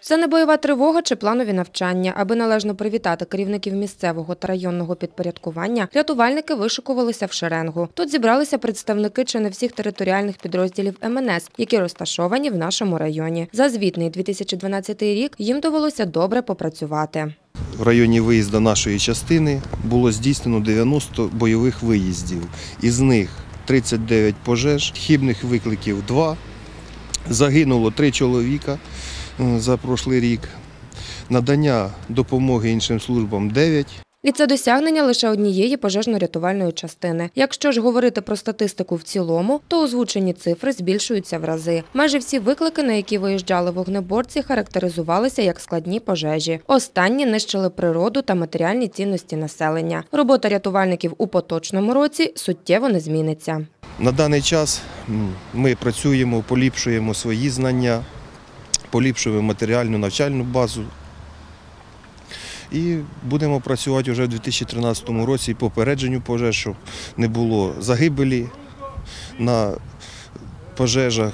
Це не бойова тривога чи планові навчання. Аби належно привітати керівників місцевого та районного підпорядкування, рятувальники вишикувалися в шеренгу. Тут зібралися представники чи не всіх територіальних підрозділів МНС, які розташовані в нашому районі. За звітний 2012 рік їм довелося добре попрацювати. В районі виїзду нашої частини було здійснено 90 бойових виїздів. Із них 39 пожеж, хібних викликів 2. Загинуло 3 чоловіка за прошлий рік. Надання допомоги іншим службам 9. І це досягнення лише однієї пожежно-рятувальної частини. Якщо ж говорити про статистику в цілому, то озвучені цифри збільшуються в рази. Майже всі виклики, на які виїжджали вогнеборці, характеризувалися як складні пожежі. Останні нищили природу та матеріальні цінності населення. Робота рятувальників у поточному році суттєво не зміниться. На даний час ми працюємо, поліпшуємо свої знання, поліпшуємо матеріальну навчальну базу. І будемо працювати вже в 2013 році і попередженню пожеж, щоб не було загибелі на пожежах.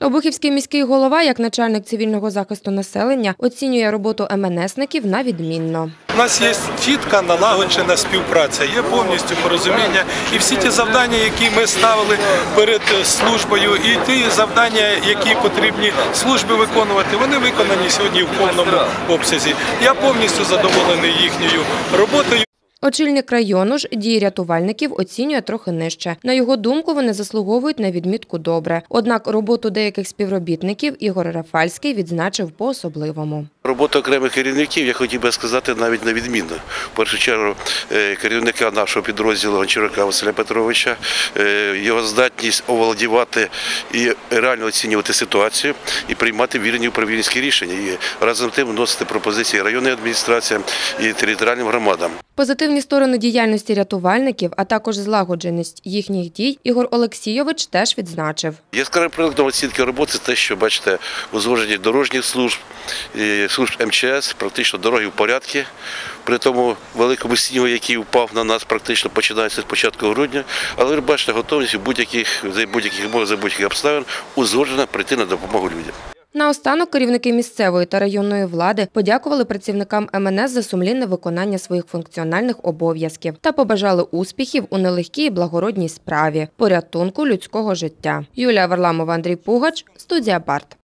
Обухівський міський голова, як начальник цивільного захисту населення, оцінює роботу МНСників на відмінно. У нас є чітка налагоджена співпраця, є повністю порозуміння. І всі ті завдання, які ми ставили перед службою, і ті завдання, які потрібні служби виконувати, вони виконані сьогодні в повному обсязі. Я повністю задоволений їхньою роботою. Очільник району ж дії рятувальників оцінює трохи нижче. На його думку, вони заслуговують на відмітку добре. Однак роботу деяких співробітників Ігор Рафальський відзначив по-особливому. Робота окремих керівників, я хотів би сказати, навіть невідмінна. В першу чергу е, керівника нашого підрозділу Гончарука Василя Петровича, е, його здатність оволодівати і реально оцінювати ситуацію і приймати вірні управлінські рішення. І разом з тим вносити пропозиції районним адміністраціям і територіальним громадам. Позитивні сторони діяльності рятувальників, а також злагодженість їхніх дій, Ігор Олексійович теж відзначив. Яскравим прикладом оцінки роботи те, що бачите, узгодження дорожніх служб, і служб МЧС, практично дороги в порядку. При тому великому снігу, який впав на нас, практично починається з початку грудня. Але ви бачите, готовність будь-яких за будь-яких умов, за будь-яких обставин узгоджена прийти на допомогу людям. Наостанок керівники місцевої та районної влади подякували працівникам МНС за сумлінне виконання своїх функціональних обов'язків та побажали успіхів у нелегкій і благородній справі порятунку людського життя. Юлія Варламова, Андрій Пугач, студія Барт.